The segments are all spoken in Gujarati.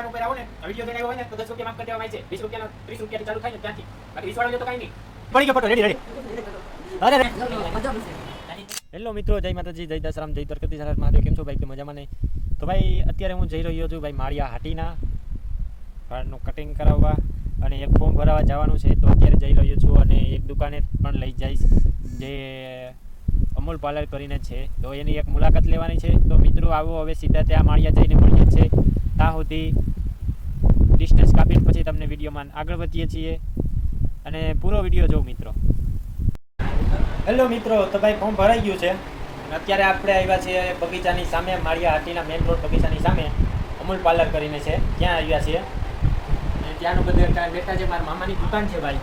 દુકાન ઉપર આવો ને વીડિયો જોઈને આવ્યો હોય ને તો દસ રૂપિયા માફ કરી દેવામાં આવે છે. વીસ રૂપિયાનો ત્રીસ રૂપિયા ચાલુ થાય ને ત્યાંથી. બાકી વીસ વાળો તો કાંઈ નહીં. પડી ગયો ફોટો રેડી રેડી અરે હેલો મિત્રો જય માતાજી જય દશરામ જય તરકતી સરસ મહાદેવ. કેમ છો ભાઈ? કે મજામાં નહીં તો ભાઈ અત્યારે હું જઈ રહ્યો છું ભાઈ માળિયા હાટીના વાળનું કટિંગ કરાવવા અને એક ફોર્મ ભરાવવા જવાનું છે. તો અત્યારે જઈ રહ્યો છું અને એક દુકાને પણ લઈ જઈશ જે અમૂલ પાર્લર કરીને છે. તો એની એક મુલાકાત લેવાની છે. તો મિત્રો આવો હવે સીધા ત્યાં માળિયા જઈને મળીએ છે ત્યાં સુધી ડિસ્ટન્સ કાપીને પછી તમને વિડીયોમાં આગળ વધીએ છીએ. અને પૂરો વીડિયો જોઉં મિત્રો. હેલો મિત્રો, તો ભાઈ ફોર્મ ભરાઈ ગયું છે. અત્યારે આપણે આવ્યા છીએ બગીચાની સામે, માળિયા હાટીના મેઇન રોડ બગીચાની સામે, અમૂલ પાર્લર કરીને છે. ત્યાં આવ્યા છીએ. અને ત્યાંનું બધું બેઠા છે, મારા મામાની દુકાન છે ભાઈ.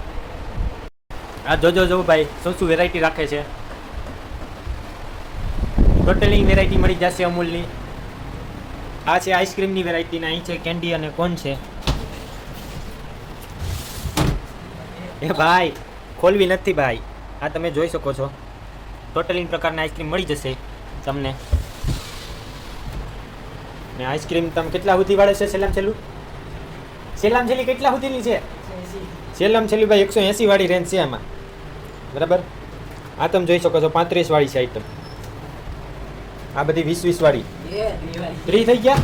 આ જોજો જો ભાઈ, શું શું વેરાયટી રાખે છે. ટોટલી વેરાયટી મળી જશે અમૂલની. આ છે આઈસ્ક્રીમની વેરાયટી ને અહીં છે કેન્ડી અને કોન છે. એ ભાઈ, ખોલવી નથી ભાઈ. આ તમે જોઈ શકો છો. ટોટલી પ્રકારની આઈસ્ક્રીમ મળી જશે તમને. ને આઈસ્ક્રીમ તમે કેટલા સુધી વાળે છે, સેલામ છેલ્લું? સેલામ છેલ્લી કેટલા સુધીની છે? સેલામ છેલ્લી ભાઈ એકસો એંસી વાળી રેન્જ છે આમાં. બરાબર? આ તમે જોઈ શકો છો, પાંત્રીસ વાળી છે આઈટમ આ બધી વીસ વીસ વાળી. ત્રીસ થઈ ગયા?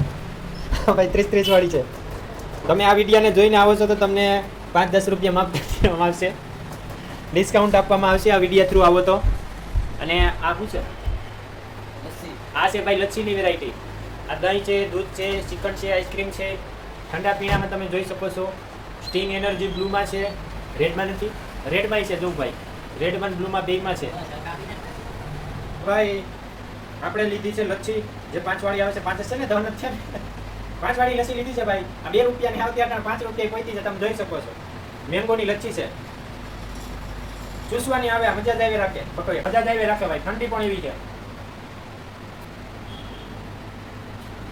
ભાઈ, ત્રીસ ત્રીસ વાળી છે. તમે આ વિડીયાને જોઈને આવો છો તો તમને પાંચ દસ રૂપિયા માફ કરવામાં આવશે. ડિસ્કાઉન્ટ આપવામાં આવશે આ વીડિયો થ્રુ આવો તો. અને આ શું છે? આ છે ભાઈ લચ્છીની વેરાયટી આ દહીં છે દૂધ છે ચિકન છે આઈસ્ક્રીમ છે. ઠંડા પીણામાં તમે જોઈ શકો છો. સ્ટીંગ એનર્જી બ્લુમાં છે. રેડમાં નથી. રેડમાં છે જો ભાઈ. રેડમાં બ્લુમાં બેમાં છે. ભાઈ આપણે લીધી છે લચ્છી જે પાંચ વાળી આવે છે પાંચ હશે છે ને? દહ જ છે ને? પાંચ વાળી લસ્સી લીધી છે ભાઈ. આ બે રૂપિયાની આવતી હતા પાંચ રૂપિયા કોઈથી છે, તમે જોઈ શકો છો. મેંગોની લચ્છી છે. ચૂસવાની આવે મજા જ આવી રાખે. પકડે. મજા જ રાખે ભાઈ. ઠંડી પણ એવી છે.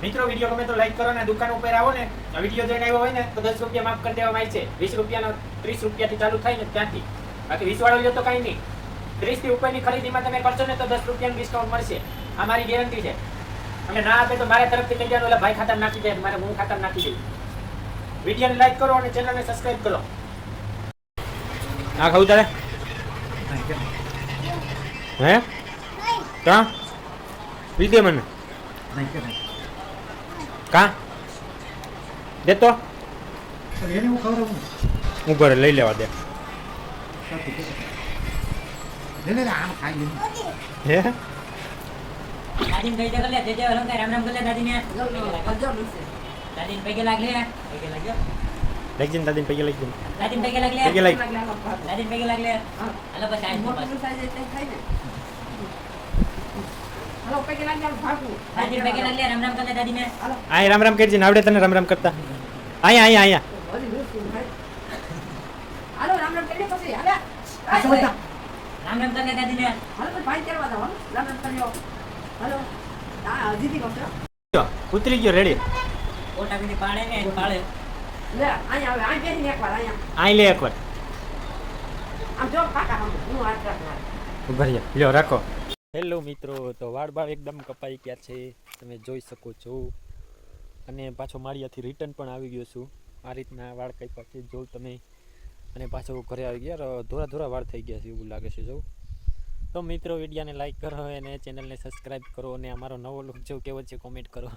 મિત્રો, વીડિયો ગમે તો લાઈક કરો ને, દુકાન ઉપર આવો ને. આ વીડિયો જોઈને આવ્યો હોય ને, તો દસ રૂપિયા માફ કરી દેવામાં આવે છે. વીસ રૂપિયાનો, ત્રીસ રૂપિયાથી ચાલુ થાય ને ત્યાંથી. બાકી વીસ વાળો લ્યો તો કાંઈ નહીં. થી ઉપરની ખરીદીમાં તમે કરશો ને, તો દસ રૂપિયાનું ડિસ્કાઉન્ટ મળશે. આ મારી ગેરંટી છે. અને ના આપે તો મારા તરફથી કહી દેવાનું એટલે ભાઈ ખાતર નાખી દે મારે હું ખાતર નાખી દઈ વિડીયોને લાઈક કરો અને ચેનલને સબસ્ક્રાઇબ કરો. ના ખાવું તારે? હે? કા? પી દે મને. કા? દેતો તો. હું ઘરે લઈ લેવા દે. હે દાદીને કઈ તે જે હલંકાર રામ રામ કરે દાદીને. પૈકે લાગ લે પૈકે લાગ લે લઈ જઈને દાદીને પૈકી લઈ જઈને દાદીને પૈકે લાગ લે પૈકી લઈ દાદીને પૈકે લાગ લે હાલો પછી આઈસ પાસ દાદીને પૈકે લાગ લે રામ રામ કરે દાદીને. આય રામ રામ ને આવડે તને રામ રામ કરતા. અહીંયા અહીંયા અહીંયા આ સમજતા. રામ રામ જો, ઉતરી ગયો રેડી ઓટા બીની પાડે. ને પાડે આઈ લે એકવાર. ઊભા રહ્યા. લ્યો રાખો. હેલો મિત્રો તો વાળ બાળ એકદમ કપાઈ ગયા છે તમે જોઈ શકો છો. અને પાછો માળિયાથી રિટર્ન પણ આવી ગયો છું. આ રીતના વાળ કાપ્યા છે જો તમે. અને પાછો ઘરે આવી ગયા ધોરા ધોરા વાળ થઈ ગયા છે એવું લાગે છે જો. તો મિત્રો વિડીયોને લાઈક કરો અને ચેનલને સબસ્ક્રાઈબ કરો અને અમારો નવો લુક જો કેવો છે કોમેન્ટ કરો.